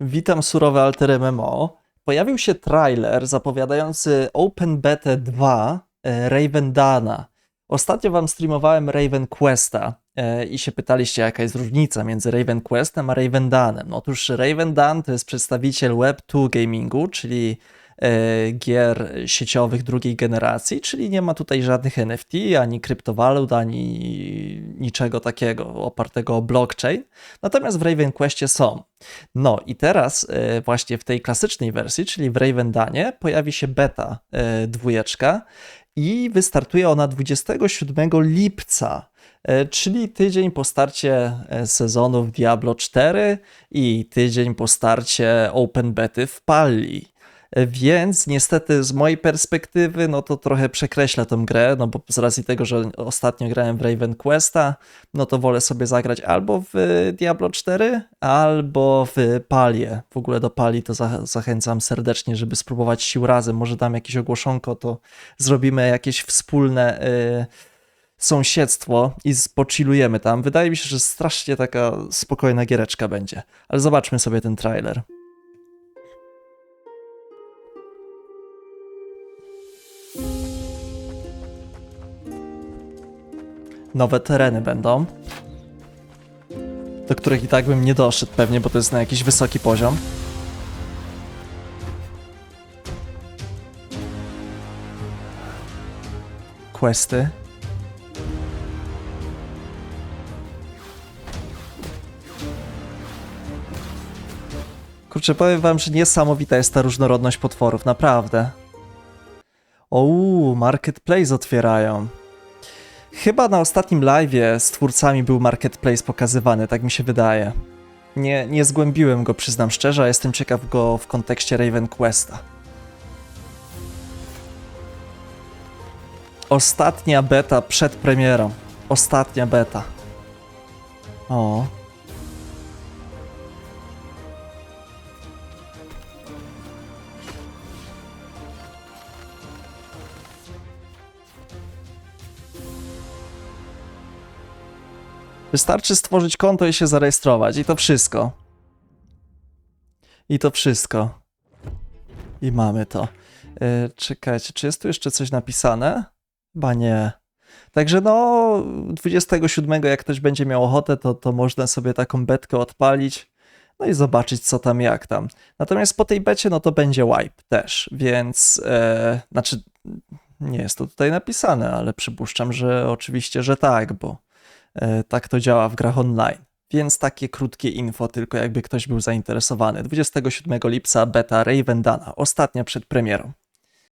Witam surowe Alter MMO. Pojawił się trailer zapowiadający Open Beta 2 e, Raven Dana. Ostatnio wam streamowałem Raven Questa e, i się pytaliście, jaka jest różnica między Raven Questem a Raven Danem. Otóż Raven Dan to jest przedstawiciel Web2 gamingu, czyli gier sieciowych drugiej generacji, czyli nie ma tutaj żadnych NFT, ani kryptowalut, ani niczego takiego opartego o blockchain. Natomiast w Raven Questie są. No i teraz e, właśnie w tej klasycznej wersji, czyli w Raven Danie, pojawi się beta e, dwójeczka i wystartuje ona 27 lipca, e, czyli tydzień po starcie e, sezonu w Diablo 4 i tydzień po starcie Open Bety w Palli. Więc niestety z mojej perspektywy, no to trochę przekreśla tę grę, no bo z racji tego, że ostatnio grałem w Raven Questa, no to wolę sobie zagrać albo w Diablo 4, albo w Palię. W ogóle do Pali to za zachęcam serdecznie, żeby spróbować sił razem. Może dam jakieś ogłoszonko, to zrobimy jakieś wspólne y, sąsiedztwo i z- pochillujemy tam. Wydaje mi się, że strasznie taka spokojna giereczka będzie. Ale zobaczmy sobie ten trailer. Nowe tereny będą do których i tak bym nie doszedł pewnie, bo to jest na jakiś wysoki poziom. Questy. Kurczę, powiem wam, że niesamowita jest ta różnorodność potworów, naprawdę. Ouu, marketplace otwierają. Chyba na ostatnim live'ie z twórcami był marketplace pokazywany, tak mi się wydaje. Nie, nie zgłębiłem go, przyznam szczerze, a jestem ciekaw go w kontekście Raven Questa. Ostatnia beta przed premierą. Ostatnia beta. O. Wystarczy stworzyć konto i się zarejestrować. I to wszystko. I to wszystko. I mamy to. Yy, czekajcie, czy jest tu jeszcze coś napisane? Chyba nie. Także no, 27, jak ktoś będzie miał ochotę, to, to można sobie taką betkę odpalić. No i zobaczyć, co tam, jak tam. Natomiast po tej becie, no to będzie wipe też, więc. E, znaczy, nie jest to tutaj napisane, ale przypuszczam, że oczywiście, że tak, bo tak to działa w grach online. Więc takie krótkie info, tylko jakby ktoś był zainteresowany. 27 lipca beta Raven Dana, ostatnia przed premierą.